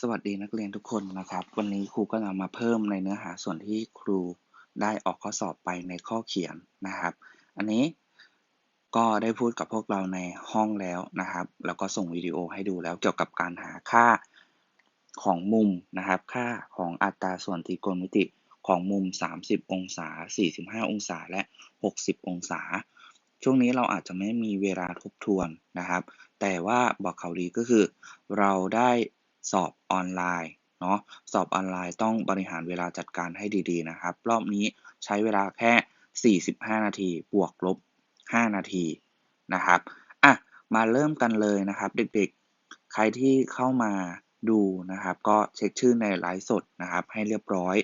สวัสดีนักเรียนทุกคนนะครับ วันนี้ครูก็นำมาเพิ่มในเนื้อหาส่วนที่ครูได้ออกข้อสอบไปในข้อเขียนนะครับ อันนี้ก็ได้พูดกับพวกเราในห้องแล้วนะครับ แล้วก็ส่งวิดีโอให้ดูแล้วเกี่ยวกับการหาค่าของมุมนะครับ ค่าของอัตราส่วนตรีโกณมิติของมุม 30 องศา 45 องศา และ 60 องศา ช่วงนี้เราอาจจะไม่มีเวลาทบทวนนะครับ แต่ว่าบอกเขาดีก็คือ เราได้ สอบออนไลน์เนาะสอบออนไลน์ต้องบริหารเวลาจัดการให้ดีๆนะครับ รอบนี้ใช้เวลาแค่ 45 นาที บวกลบ 5 นาทีนะครับอะมาเริ่มกันเลยนะครับ เด็กๆ ใครที่เข้ามาดูนะครับ ก็เช็คชื่อในไลฟ์สดนะครับ ให้เรียบร้อย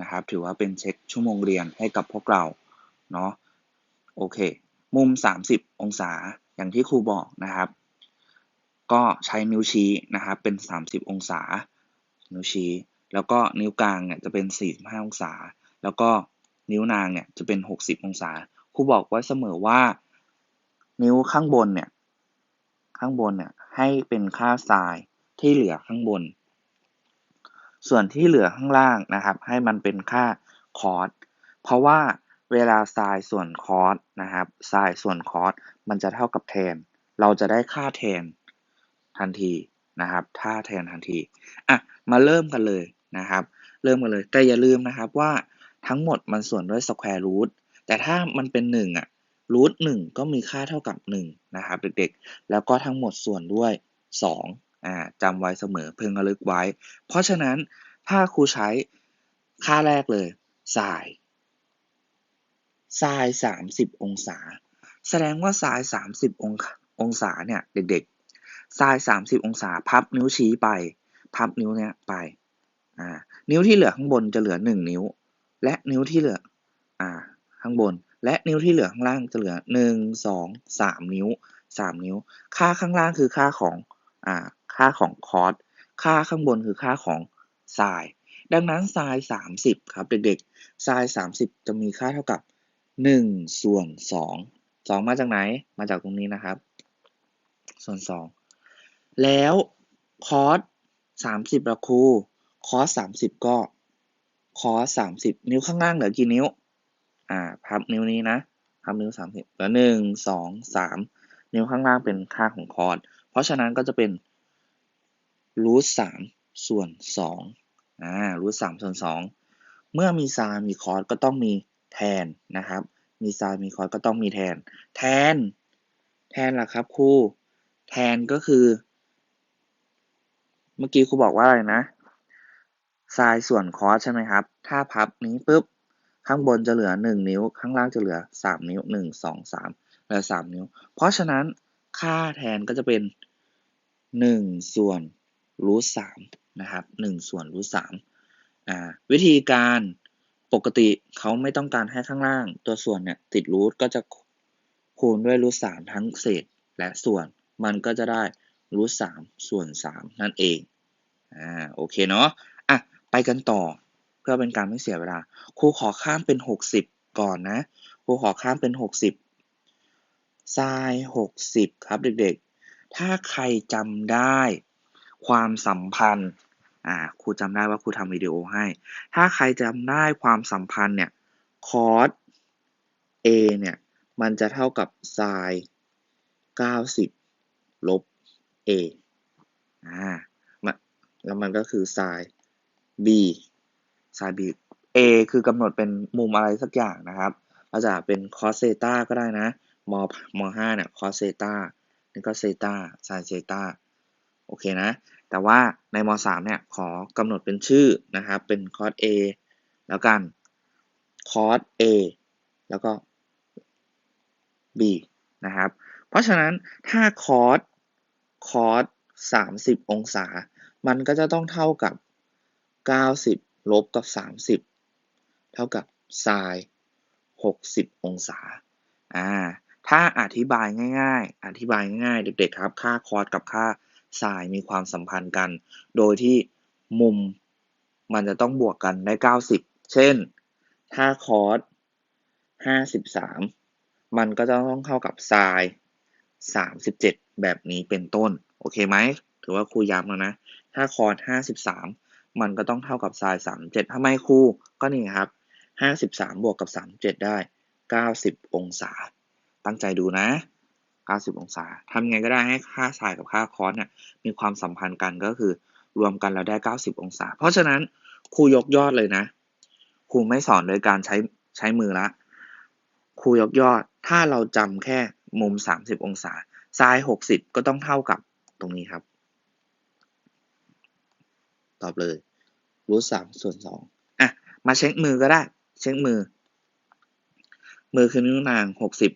นะครับ ถือว่าเป็นเช็คชั่วโมงเรียนให้กับพวกเราเนาะโอเค มุม 30 องศาอย่างที่ครูบอกนะครับ ก็ใช้นิ้วชี้นะครับเป็น 30 องศา นิ้วชี้ แล้วก็นิ้วกลางเนี่ยจะเป็น 45 องศา แล้วก็นิ้วนางเนี่ยจะเป็น 60 องศาครูบอกไว้เสมอว่า นิ้วข้างบนเนี่ยข้างบนเนี่ยให้เป็นค่าไซน์ที่เหลือข้างบน ส่วนที่เหลือข้างล่างนะครับ ให้มันเป็นค่าคอร์สเพราะว่าเวลาไซน์ส่วนคอร์สนะครับไซน์ส่วนคอร์สมันจะเท่ากับแทน เราจะได้ค่าแทน ทันทีนะครับท่าแทนทันที อะ มาเริ่มกันเลยนะครับ เริ่มกันเลย แต่อย่าลืมนะครับว่าทั้งหมดมันส่วนด้วย square root แต่ถ้ามันเป็น1อะ root 1ก็มีค่าเท่ากับ1นะครับเด็กๆ แล้วก็ทั้งหมดส่วนด้วย2อ่าจำไว้เสมอเพิ่งระลึกไว้ เพราะฉะนั้นถ้าครูใช้ค่าแรกเลย sin sin 30 องศา แสดงว่า sin 30 ององศาเนี่ย เด็ก ๆ sin 30 องศา พับนิ้วชี้ไป พับนิ้วเนี้ยไป อ่า นิ้วที่เหลือข้างบนจะเหลือ 1 นิ้ว และนิ้วที่เหลือ อ่า ข้างบน และนิ้วที่เหลือข้างล่างจะเหลือ 1 2 3 นิ้ว 3 นิ้ว ค่าข้างล่างคือค่าของ อ่า ค่าของคอสค่าข้างบนคือค่าของ sin ดังนั้น sin 30 ครับเด็กๆ sin 30 จะมีค่าเท่ากับ1ส่วน2 2 มาจากไหน มาจากตรงนี้นะครับ ส่วน 2 แล้วคอส30ละครูคอส30ก็คอส30นิ้วข้างล่างเหลือกี่นิ้ว อ่าพับนิ้วนี้นะพับนิ้ว30เหลือ1 2 3นิ้วข้างล่างเป็นค่าของคอสเพราะฉะนั้นก็จะเป็นรูท3ส่วน2อ่ารูท3ส่วน2เมื่อมีซน์มีคอสก็ต้องมีแทนนะครับ มีซน์มีคอสก็ต้องมีแทน แทน แทนล่ะครับครูแทนก็คือ เมื่อกี้ครูบอกว่าอะไรนะไซน์ส่วนคอสใช่ไหมครับ ถ้าพับนี้ปุ๊บ ข้างบนจะเหลือ 1 นิ้ว ข้างล่างจะเหลือ 3 นิ้ว 1 2 3เหลือ3นิ้ว เพราะฉะนั้นค่าแทนก็จะเป็น 1 ส่วนรูท3นะครับ1ส่วนรูท3อ่าวิธีการปกติเขาไม่ต้องการให้ข้างล่าง ตัวส่วนเนี่ยติดรูทก็จะคูณด้วยรูท3ทั้งเศษและส่วน มันก็จะได้ รูท3ส่วน3นั่นเอง อ่า โอเคเนาะ อะ ไปกันต่อ เพื่อเป็นการไม่เสียเวลา ครูขอข้ามเป็น60ก่อนนะ ครูขอข้ามเป็น60 sin 60ครับเด็กๆ ถ้าใครจำได้ ความสัมพันธ์ อ่า ครูจำได้ว่าครูทำวิดีโอให้ ถ้าใครจำได้ความสัมพันธ์เนี่ย cos a เนี่ย มันจะเท่ากับ sin 90 ลบ a อ่าแล้วมันก็คือ sin b sin b a คือกำหนดเป็นมุมอะไรสักอย่างนะครับเราจะเป็น cos theta ก็ได้นะมม5เนี่ย cos theta นี่ก็ theta sin theta โอเคนะ แต่ว่าในม3เนี่ย ขอกำหนดเป็นชื่อนะครับ เป็น cos a แล้วกัน cos a แล้วก็ b นะครับ เพราะฉะนั้นถ้า cos cos 30 องศา มันก็จะต้องเท่ากับ 90 ลบกับ 30 เท่ากับ sin 60 องศา อ่า ถ้าอธิบายง่าย ๆ อธิบายง่ายๆ เด็กๆ ครับ ค่า cos กับค่า sin มีความสัมพันธ์กัน โดยที่มุมมันจะต้องบวกกันได้ 90 เช่น ถ้า cos 53 มันก็จะต้องเท่ากับ sin 37 แบบนี้เป็นต้น โอเคไหม ถือว่าครูย้ำแล้วนะ ถ้าคอร์สห้าสิบสามมันก็ต้องเท่ากับไซน์สามเจ็ดทำไมครูก็นี่ครับห้าสิบสามบวกกับสามเจ็ดได้เก้าสิบองศา ตั้งใจดูนะเก้าสิบองศาทำไงก็ได้ให้ค่าไซน์กับค่าคอร์สเนี่ยมีความสัมพันธ์กันก็คือรวมกันแล้วได้เก้าสิบองศา เพราะฉะนั้นครูยกยอดเลยนะ ครูไม่สอนโดยการใช้ใช้มือละ ครูยกยอด ถ้าเราจำแค่มุม 30 องศา ซ้าย60ก็ต้องเท่ากับตรงนี้ครับ ตอบเลยรูทสามส่วนสองอะ มาเช็คมือก็ได้ เช็คมือ มือคือนิ้วนาง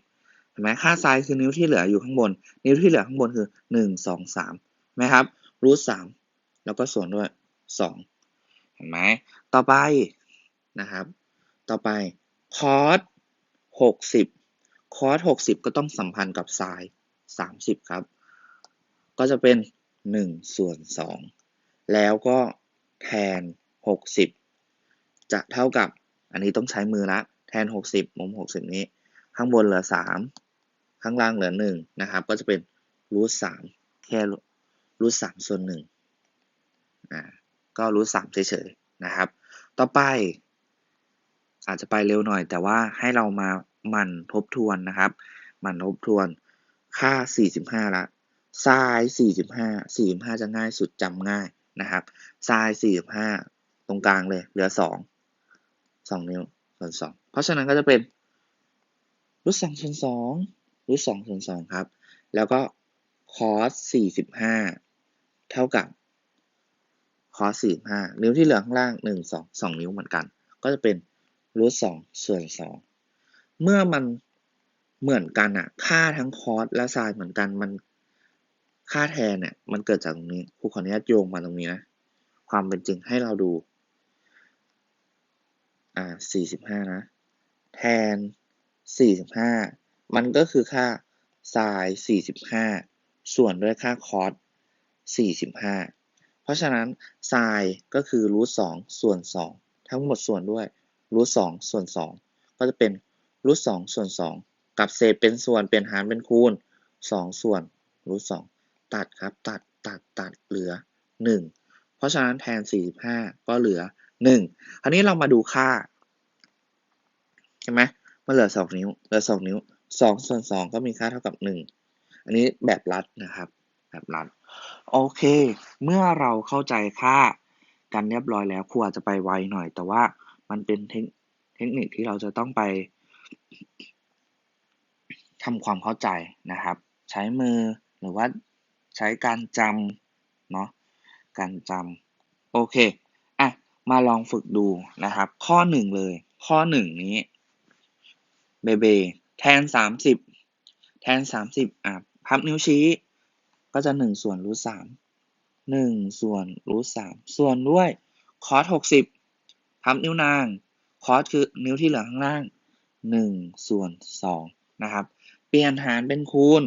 60เห็นไหมค่าซ้ายคือนิ้วที่เหลืออยู่ข้างบน นิ้วที่เหลือข้างบนคือ1 2 3ไหมครับรูทสามแล้วก็ส่วนด้วย2เห็นไหมต่อไปนะครับ ต่อไปคอสหกสิบคอสหกสิบก็ต้องสัมพันธ์กับไซน์ามสิบครับ ก็จะเป็นหนึ่งส่วนสองแล้วก็แทนหกสิบจะเท่ากับ อันนี้ต้องใช้มือละแทนหกสิบมุมหกสิบนี้ ข้างบนเหลือสามข้างล่างเหลือหนึ่งนะครับ ก็จะเป็นรูทสามแค่รูทสามส่วนหนึ่งอ่าก็รูทสามเฉยๆนะครับ ต่อไป อาจจะไปเร็วหน่อย แต่ว่าให้เรามาหมั่นทบทวนนะครับ หมั่นทบทวน ค่า 45 ละทราย45 45 จะง่ายสุดจำง่ายนะครับทราย45 ตรงกลางเลย เหลือ 2 2 นิ้วส่วน2เพราะฉะนั้นก็จะเป็นรูทสองส่วนสองรูทสองส่วนสองครับ แล้วก็คอส45 เท่ากับคอส45 นิ้วที่เหลือข้างล่าง 1 2 2 นิ้วเหมือนกัน ก็จะเป็นรูทสองส่วนสองเมื่อมัน เหมือนกันอะค่าทั้งคอสและไซน์เหมือนกันมันค่าแทนเนี่ยมันเกิดจากตรงนี้ครูขออนุญาตโยงมาตรงนี้นะ ความเป็นจริงให้เราดู อ่าสี่สิบห้านะ แทนสี่สิบห้ามันก็คือค่าไซน์สี่สิบห้าส่วนด้วยค่าคอสสี่สิบห้าเพราะฉะนั้นไซน์ก็คือรูทสองส่วนสองทั้งหมดส่วนด้วยรูทสองส่วนสองก็จะเป็นรูทสองส่วนสอง กับเศษเป็นส่วนเป็นหารเป็นคูณสองส่วนรูทสองตัดครับ ตัดตัดตัดเหลือหนึ่งเพราะฉะนั้นแทนสี่สิบห้าก็เหลือหนึ่งคราวนี้เรามาดูค่าใช่ไหมมันเหลือสองนิ้ว เหลือสองนิ้วสองส่วนสองก็มีค่าเท่ากับหนึ่งอันนี้แบบรัดนะครับ แบบรัด โอเค เมื่อเราเข้าใจค่ากันเรียบร้อยแล้วครูอาจจะไปไวหน่อย แต่ว่ามันเป็นเทคนิคที่เราจะต้องไป ทำความเข้าใจนะครับ ใช้มือหรือว่าใช้การจำเนาะการจำโอเคอะมาลองฝึกดูนะครับ ข้อหนึ่งเลย ข้อหนึ่งนี้เบเบแทนสามสิบแทนสามสิบอะพับนิ้วชี้ ก็จะหนึ่งส่วนรูทสามหนึ่งส่วนรูทสามส่วนด้วยคอสหกสิบพับนิ้วนางคอสคือนิ้วที่เหลือข้างล่างหนึ่งส่วนสองนะครับ เปลี่ยนหารเป็นคูณ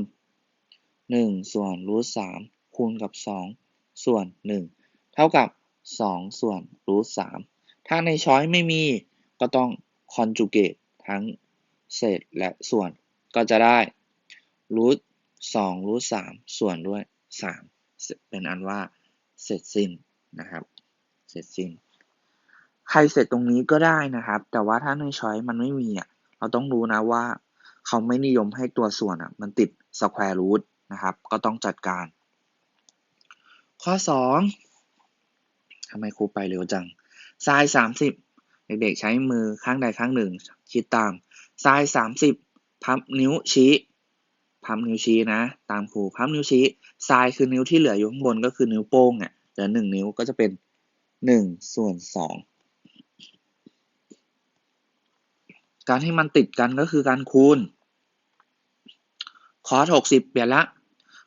หนึ่งส่วนรูทสามคูณกับสองส่วนหนึ่งเท่ากับสองส่วนรูทสามถ้าในช้อยไม่มีก็ต้องคอนจูเกตทั้งเศษและส่วนก็จะได้รูทสองรูทสามส่วนด้วยสามเป็นอันว่าเสร็จสิ้นนะครับเสร็จสิ้น ใครเสร็จตรงนี้ก็ได้นะครับ แต่ว่าถ้าในช้อยมันไม่มีอะเราต้องรู้นะว่า เขาไม่นิยมให้ตัวส่วนอะมันติดสแควร์รูทนะครับ ก็ต้องจัดการ ข้อ 2ทำไมครูไปเร็วจังไซน์30 เด็กๆใช้มือข้างใดข้างหนึ่ง คิดตามไซน์30 พับนิ้วชี้พับนิ้วชี้นะ ตามครูพับนิ้วชี้ไซน์คือนิ้วที่เหลืออยู่ข้างบนก็คือนิ้วโป้งเนี่ยเหลือหนึ่งนิ้วก็จะเป็น1ส่วน2 การให้มันติดกันก็คือการคูณ คอสหกสิบเปลี่ยนละ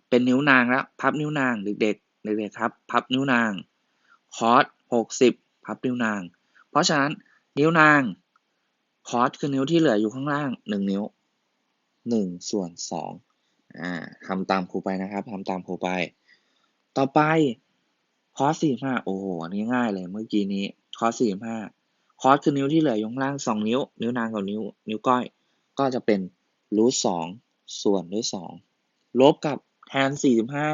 เป็นนิ้วนางแล้วพับนิ้วนางเด็กๆเด็กๆครับ พับนิ้วนาง คอสหกสิบพับนิ้วนาง เพราะฉะนั้นนิ้วนาง คอสคือนิ้วที่เหลืออยู่ข้างล่างหนึ่งนิ้วหนึ่งส่วนสองอ่าทำตามครูไปนะครับทำตามครูไป ต่อไปคอสสี่ห้าโอ้โหอันนี้ง่ายเลยเมื่อกี้นี้คอสสี่ห้า คอสคือนิ้วที่เหลืออยู่ข้างล่างสองนิ้ว นิ้วนางกับนิ้ว นิ้วก้อย ก็จะเป็นรูทสองส่วนด้วยสองลบกับแทนสี่สิบห้า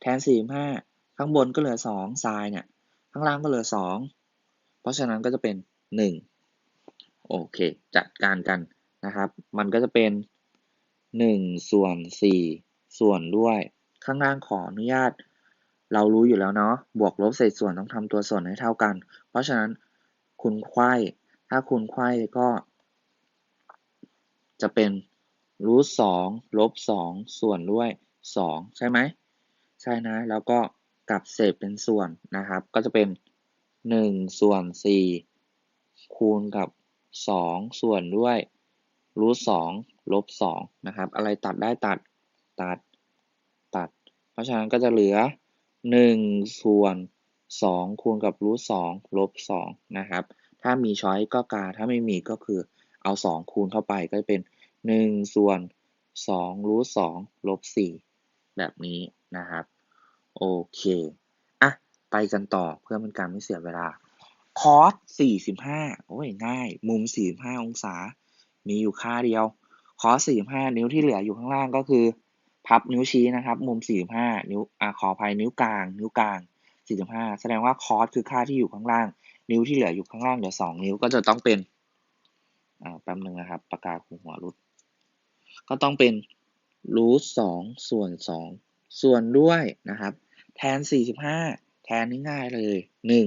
แทนสี่สิบห้าข้างบนก็เหลือสองทรายเนี่ย ข้างล่างก็เหลือสองเพราะฉะนั้นก็จะเป็นหนึ่งโอเค จัดการกันนะครับ มันก็จะเป็นหนึ่งส่วนสี่ส่วนด้วยข้างล่างขออนุญาต เรารู้อยู่แล้วเนาะบวกลบเศษส่วนต้องทำตัวส่วนให้เท่ากัน เพราะฉะนั้น คูณไขว้ ถ้าคูณไขว้ก็ จะเป็นรูทสองลบสองส่วนด้วยสองใช่ไหม ใช่นะ แล้วก็กลับเศษเป็นส่วนนะครับ ก็จะเป็นหนึ่งส่วนสี่คูณกับสองส่วนด้วยรูทสองลบสองนะครับ อะไรตัดได้ตัดตัดตัด เพราะฉะนั้นก็จะเหลือหนึ่งส่วน สองคูณกับรูทสองลบสองนะครับ ถ้ามีช้อยก็กา ถ้าไม่มีก็คือเอาสองคูณเข้าไปก็จะเป็นหนึ่งส่วนสองรูทสองลบสี่แบบนี้นะครับ โอเคอะไปกันต่อเพื่อเป็นการไม่เสียเวลาคอสสี่สิบห้าโอ้ยง่าย มุมสี่สิบห้าองศา มีอยู่ค่าเดียวคอสสี่สิบห้านิ้วที่เหลืออยู่ข้างล่างก็คือ พับนิ้วชี้นะครับ มุมสี่สิบห้านิ้วอ่าขออภัยนิ้วกลาง นิ้วกลาง สี่สิบห้าแสดงว่าคอสคือค่าที่อยู่ข้างล่าง นิ้วที่เหลืออยู่ข้างล่างเหลือสองนิ้วก็จะต้องเป็นอ่าแป๊บนึงนะครับปากกาคูหัวรุดก็ต้องเป็นรูทสองส่วนสองส่วนด้วยนะครับ แทนสี่สิบห้าแทนง่ายๆเลยหนึ่ง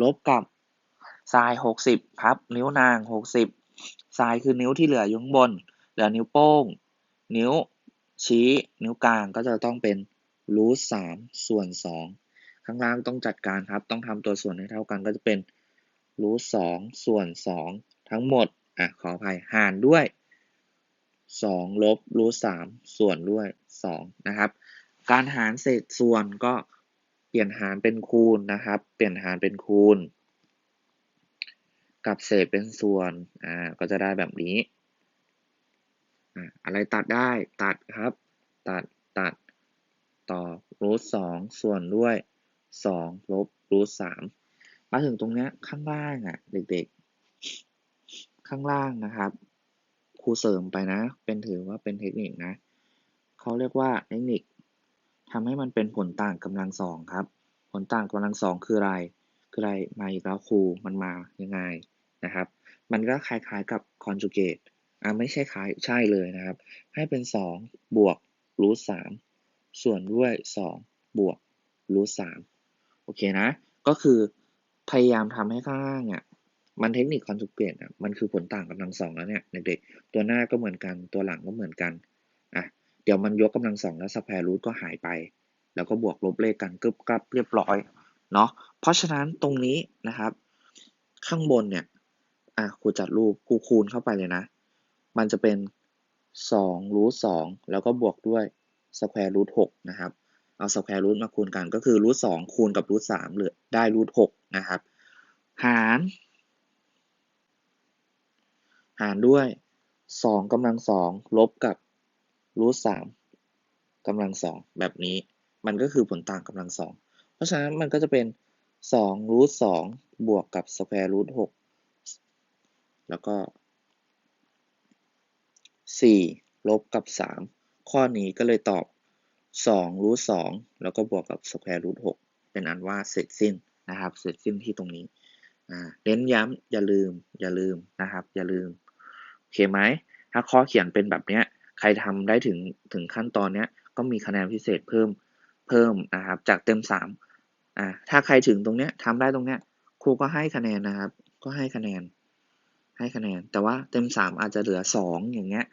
ลบกับไซน์หกสิบพับ นิ้วนางหกสิบไซคือนิ้วที่เหลืออยู่ข้างบน เหลือนิ้วโป้ง นิ้วชี้ นิ้วกลางก็จะต้องเป็น รูทสามส่วนสองข้างล่างต้องจัดการครับ ต้องทำตัวส่วนให้เท่ากันก็จะเป็นรูทสองส่วนสองทั้งหมดอะขออภัยหารด้วยสองลบรูทสามส่วนด้วยสองนะครับ การหารเศษส่วนก็เปลี่ยนหารเป็นคูณนะครับ เปลี่ยนหารเป็นคูณ กับเศษเป็นส่วนอ่าก็จะได้แบบนี้อ่าอะไรตัดได้ตัดครับ ตัด ต่อรูทสองส่วนด้วยสองลบรูทสามมาถึงตรงนี้ข้างล่างอะ เด็กๆ ข้างล่างนะครับครูเสริมไปนะ เป็นถือว่าเป็นเทคนิคนะเขาเรียกว่าเทคนิคทำให้มันเป็นผลต่างกำลังสองครับ ผลต่างกำลังสองคืออะไร คืออะไรมาอีกแล้วครูมันมายังไงนะครับ มันก็คล้ายๆกับ conjugate อ่าไม่ใช่คล้ายใช่เลยนะครับ ให้เป็นสองบวกรูทสาม ส่วนด้วยสองบวกรูทสามโอเคนะ ก็คือพยายามทำให้ข้างล่างอะมันเทคนิค conjugate อะมันคือผลต่างกำลังสองแล้วเนี่ยเด็กๆตัวหน้าก็เหมือนกันตัวหลังก็เหมือนกันอะเดี๋ยวมันยกกำลังสองแล้วสแควร์รูทก็หายไป แล้วก็บวกลบเลขกันกึบกับเรียบร้อยเนาะเพราะฉะนั้นตรงนี้นะครับ ข้างบนเนี่ยอะครูจัดรูปครูคูณเข้าไปเลยนะ มันจะเป็นสองรูทสองแล้วก็บวกด้วย สแควร์รูทหกนะครับ เอาสแควร์รูทมาคูณกันก็คือรูทสองคูณกับรูทสามเหลือได้รูทหกนะครับ หาร หารด้วยสองกำลังสองลบกับรูทสามกำลังสองแบบนี้มันก็คือผลต่างกำลังสองเพราะฉะนั้นมันก็จะเป็นสองรูทสองบวกกับสแควร์รูทหกแล้วก็สี่ลบกับสาม ข้อนี้ก็เลยตอบสองรูทสองแล้วก็บวกกับสแควร์รูทหกเป็นอันว่าเสร็จสิ้นนะครับ เสร็จสิ้นที่ตรงนี้เน้นย้ำอย่าลืมอย่าลืมนะครับ อย่าลืมโอเคไหมถ้าข้อเขียนเป็นแบบเนี้ยใครทำได้ถึงถึงขั้นตอนเนี้ยก็มีคะแนนพิเศษเพิ่มเพิ่มนะครับจากเต็มสามอ่าถ้าใครถึงตรงเนี้ยทำได้ตรงเนี้ยครูก็ให้คะแนนนะครับ ก็ให้คะแนนให้คะแนน แต่ว่าเต็มสามอาจจะเหลือสองอย่างเงี้ย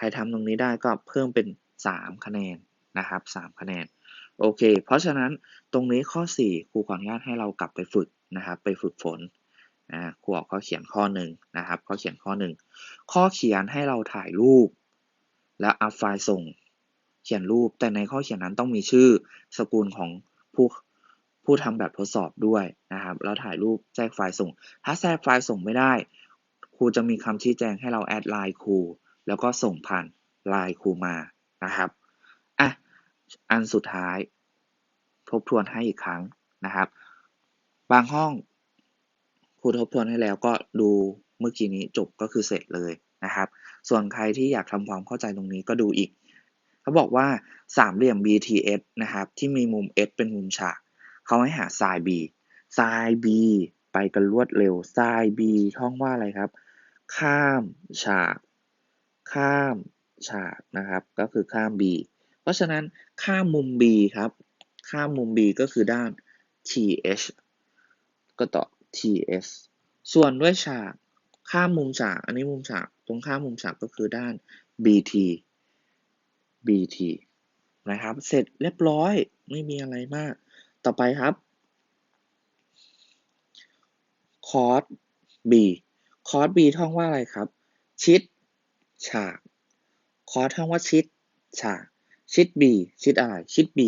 ใครทำตรงนี้ได้ก็เพิ่มเป็นสามคะแนนนะครับสามคะแนน โอเค เพราะฉะนั้นตรงนี้ข้อสี่ครูขออนุญาตให้เรากลับไปฝึกนะครับ ไปฝึกฝนอ่าครูออกข้อเขียนข้อหนึ่งนะครับ ข้อเขียนข้อหนึ่งข้อเขียนให้เราถ่ายรูป และอัพไฟล์ส่ง เขียนรูป แต่ในข้อเขียนนั้นต้องมีชื่อสกุลของผู้ผู้ทำแบบทดสอบด้วยนะครับ แล้วถ่ายรูปแทรกไฟล์ส่ง ถ้าแทรกไฟล์ส่งไม่ได้ ครูจะมีคำชี้แจงให้เราแอดไลน์ครู แล้วก็ส่งผ่านไลน์ครูมานะครับอะอันสุดท้าย ทบทวนให้อีกครั้งนะครับ บางห้องครูทบทวนให้แล้วก็ดูเมื่อกี้นี้จบก็คือเสร็จเลยนะครับ ส่วนใครที่อยากทำความเข้าใจตรงนี้ก็ดูอีก เขาบอกว่าสามเหลี่ยม BTS นะครับ ที่มีมุม S เป็นมุมฉาก เขาให้หา sin B sin B ไปกันรวดเร็ว sin B ท่องว่าอะไรครับ ข้ามฉาก ข้ามฉากนะครับ ก็คือข้าม B เพราะฉะนั้นข้ามมุม B ครับ ข้ามมุม B ก็คือด้าน TH ก็ต่อ TS ส่วนด้วยฉากข้ามมุมฉาก อันนี้มุมฉาก ตรงข้ามมุมฉากก็คือด้าน BT BT นะครับ เสร็จเรียบร้อย ไม่มีอะไรมาก ต่อไปครับ cos B cos B ท่องว่าอะไรครับ ชิด ฉาก cos ท่องว่าชิด ฉาก ชิด B ชิดอะไร ชิด B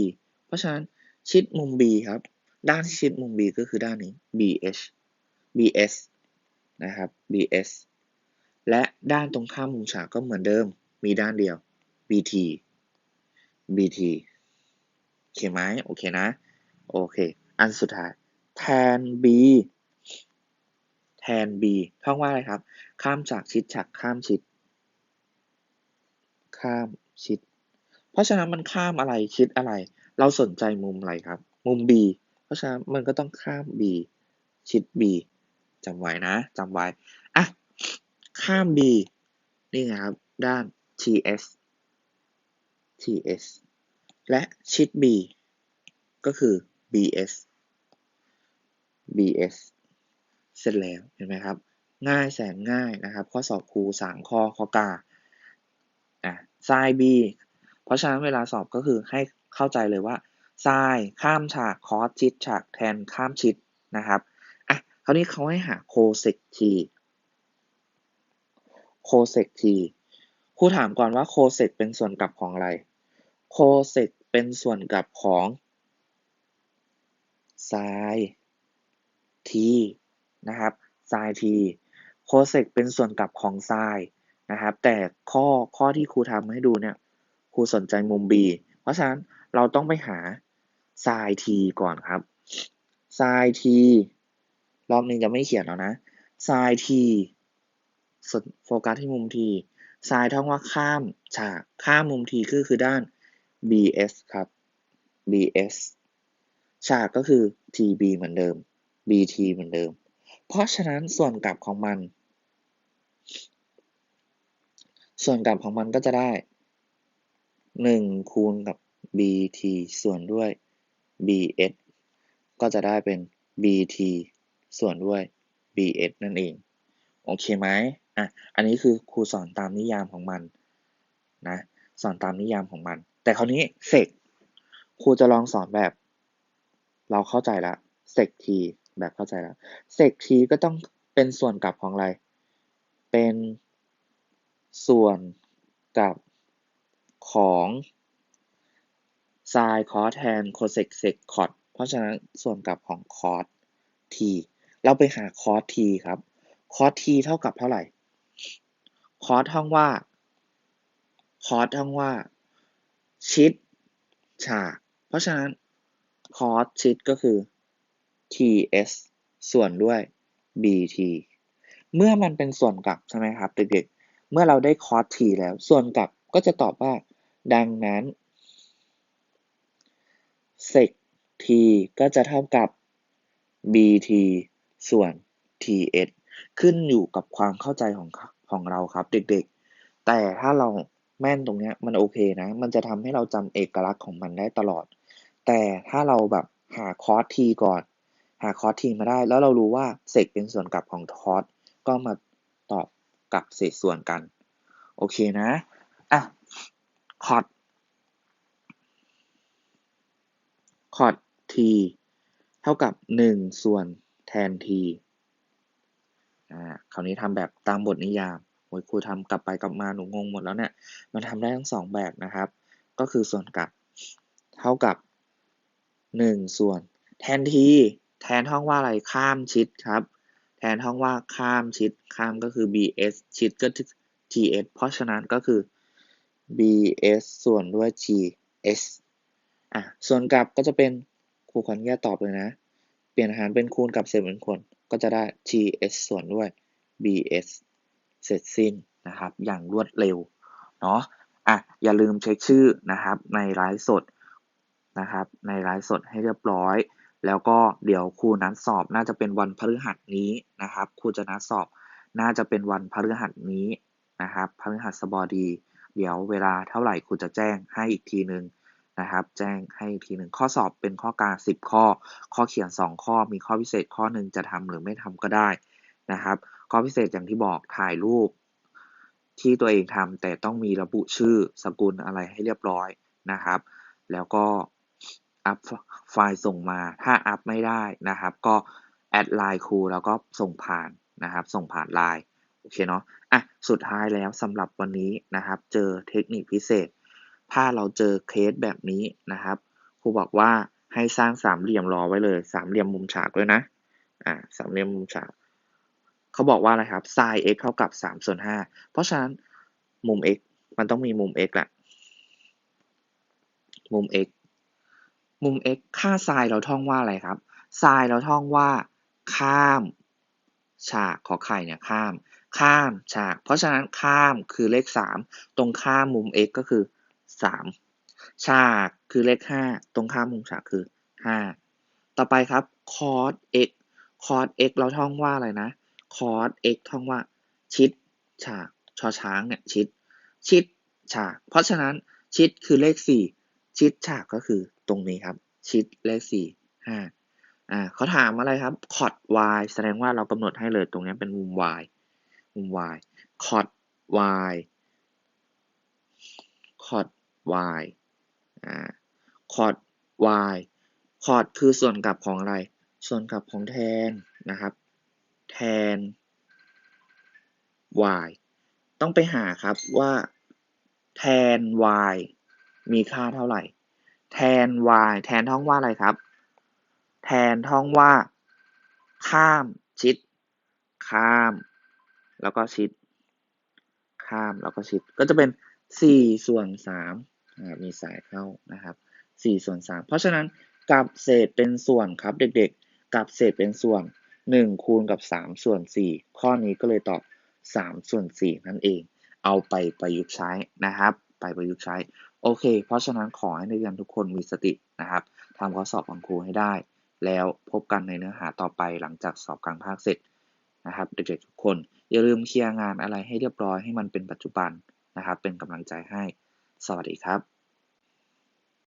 เพราะฉะนั้นชิดมุม B ครับ ด้านที่ชิดมุม B ก็คือด้านนี้ BH BS นะครับ BS และด้านตรงข้ามมุมฉากก็เหมือนเดิม มีด้านเดียว BT BT โอเคไหมโอเคนะ โอเค อันสุดท้าย tan B แทน b ท่องว่าอะไรครับ ข้ามจากชิดฉากข้ามชิด ข้ามชิด เพราะฉะนั้นมันข้ามอะไรชิดอะไร เราสนใจมุมอะไรครับ มุม b เพราะฉะนั้นมันก็ต้องข้าม b ชิด b จำไว้นะจำไว้อะข้าม b นี่ไงครับ ด้าน ts ts และชิด b ก็คือ bs bs เสร็จแล้วเห็นไหมครับ ง่ายแสนง่ายนะครับ ข้อสอบครูสามข้อข้อกา อะ sin b เพราะฉะนั้นเวลาสอบก็คือให้เข้าใจเลยว่า sin ข้ามฉาก cos ชิดฉากแทนข้ามชิดนะครับอะคราวนี้เขาให้หา cosec t cosec t ครูถามก่อนว่า cosec เป็นส่วนกลับของอะไร cosec เป็นส่วนกลับของ sin t นะครับ sin t cosec เป็นส่วนกลับของ sin นะครับ แต่ข้อข้อที่ครูทำให้ดูเนี่ยครูสนใจมุม b เพราะฉะนั้นเราต้องไปหา sin t ก่อนครับ sin t รอบนี้จะไม่เขียนแล้วนะ sin t โฟกัสที่มุม t sin ท่องว่าข้ามฉากข้ามมุม t ก็คือด้าน bs ครับ bs ฉากก็คือ tb เหมือนเดิม bt เหมือนเดิม เพราะฉะนั้นส่วนกลับของมัน ส่วนกลับของมันก็จะได้ 1 คูณกับ bt ส่วนด้วย bs ก็จะได้เป็น bt ส่วนด้วย bs นั่นเอง โอเคไหมอะ อันนี้คือครูสอนตามนิยามของมันนะ สอนตามนิยามของมัน แต่คราวนี้เซกครูจะลองสอนแบบ เราเข้าใจล้วเซกทีแบบเข้าใจล้วเซกทีก็ต้องเป็นส่วนกลับของอะไร เป็น ส่วนกับของ sin cos tan cosec sec cot เพราะฉะนั้นส่วนกับของ cos t เราไปหา cos t ครับ cos t เท่ากับเท่าไหร่ cos ท่องว่า cos ท่องว่า ชิด ฉาก เพราะฉะนั้น cos ชิดก็คือ ts ส่วนด้วย bt เมื่อมันเป็นส่วนกลับใช่ไหมครับเด็กๆ เมื่อเราได้ cos t แล้ว ส่วนกลับก็จะตอบว่า ดังนั้น sec t ก็จะเท่ากับ bt ส่วน ts ขึ้นอยู่กับความเข้าใจของของเราครับเด็กๆ แต่ถ้าเราแม่นตรงนี้มันโอเคนะ มันจะทำให้เราจำเอกลักษณ์ของมันได้ตลอด แต่ถ้าเราแบบหาคอสทีก่อน หาคอสทีมาได้ แล้วเรารู้ว่าเศษเป็นส่วนกลับของคอสก็มา กับเศษส่วนกัน โอเคนะ อะ คอสคอสทีเท่ากับ 1 ส่วนแทนทีอ่า คราวนี้ทำแบบตามบทนิยามโอ้ยครูทำกลับไปกลับมาหนูงงหมดแล้วเนี่ย มันทำได้ทั้งสองแบบนะครับ ก็คือส่วนกลับเท่ากับ 1 ส่วนแทนทีแทนห้องว่าอะไรข้ามชิดครับ แทนห้องว่าข้ามชิดข้ามก็คือ bs ชิดก็ ts เพราะฉะนั้นก็คือ bs ส่วนด้วย ts อะส่วนกลับก็จะเป็นครูขออนุญาตตอบเลยนะ เปลี่ยนหารเป็นคูณกับเศษเป็นคนก็จะได้ ts ส่วนด้วย bs เสร็จสิ้นนะครับ อย่างรวดเร็วเนาะอะอย่าลืมเช็คชื่อนะครับในไลฟ์สดนะครับในไลฟ์สดให้เรียบร้อย แล้วก็เดี๋ยวครูนัดสอบน่าจะเป็นวันพฤหัสนี้นะครับครูจะนัดสอบน่าจะเป็นวันพฤหัสนี้นะครับพฤหัสบดี เดี๋ยวเวลาเท่าไหร่ครูจะแจ้งให้อีกทีหนึ่งนะครับ แจ้งให้อีกทีหนึ่งข้อสอบเป็นข้อกลาง10 ข้อ ข้อเขียน 2 ข้อมีข้อพิเศษข้อหนึ่งจะทำหรือไม่ทำก็ได้นะครับ ข้อพิเศษอย่างที่บอกถ่ายรูป ที่ตัวเองทำแต่ต้องมีระบุชื่อสกุลอะไรให้เรียบร้อยนะครับ แล้วก็ อัพไฟล์ส่งมา ถ้าอัพไม่ได้นะครับ ก็แอดไลน์ครูแล้วก็ส่งผ่านนะครับ ส่งผ่านไลน์โอเคเนาะอะสุดท้ายแล้วสำหรับวันนี้นะครับ เจอเทคนิคพิเศษ ถ้าเราเจอเคสแบบนี้นะครับครูบอกว่าให้สร้างสามเหลี่ยมรอไว้เลยสามเหลี่ยมมุมฉากด้วยนะอ่าสามเหลี่ยมมุมฉากเขาบอกว่าอะไรครับ sin x เท่ากับ3ส่วน5เพราะฉะนั้นมุม x มันต้องมีมุม x แหละมุม x มุม x ค่า sin เราท่องว่าอะไรครับ sin เราท่องว่า ข้าม ฉากขอไข่เนี่ยข้าม ข้ามฉาก เพราะฉะนั้นข้ามคือเลข 3 ตรงข้ามมุม x ก็คือ 3 ฉากคือเลข 5 ตรงข้ามมุมฉากคือ 5 ต่อไปครับ cos x cos x เราท่องว่าอะไรนะ cos x ท่องว่า ชิด ฉากชอช้างเนี่ยชิด ชิด ฉาก เพราะฉะนั้นชิดคือเลข 4 ชิดฉากก็คือตรงนี้ครับ ชิดเลข4 5อ่าเขาถามอะไรครับ cot y แสดงว่าเรากำหนดให้เลยตรงนี้เป็นมุม y มุม y cot y cot y อ่า cot y cot คือส่วนกลับของอะไร ส่วนกลับของแทนนะครับ แทน y ต้องไปหาครับว่าแทน y มีค่าเท่าไหร่ แทน y แทนท่องว่าอะไรครับ แทนท่องว่า ข้ามชิด ข้าม แล้วก็ชิด ข้ามแล้วก็ชิด ก็จะเป็น4ส่วน3มีสายเข้านะครับ4ส่วน3เพราะฉะนั้นกับเศษเป็นส่วนครับเด็กๆ กับเศษเป็นส่วน 1 คูณกับ 3 ส่วน 4 ข้อนี้ก็เลยตอบ 3 ส่วน 4 นั่นเอง เอาไปประยุกต์ใช้นะครับ ไปประยุกต์ใช้ โอเค เพราะฉะนั้นขอให้นักเรียนทุกคนมีสตินะครับทำข้อสอบของครูให้ได้ แล้วพบกันในเนื้อหาต่อไปหลังจากสอบกลางภาคเสร็จนะครับ เด็กๆทุกคน อย่าลืมเคลียร์งานอะไรให้เรียบร้อยให้มันเป็นปัจจุบันนะครับ เป็นกำลังใจให้ สวัสดีครับ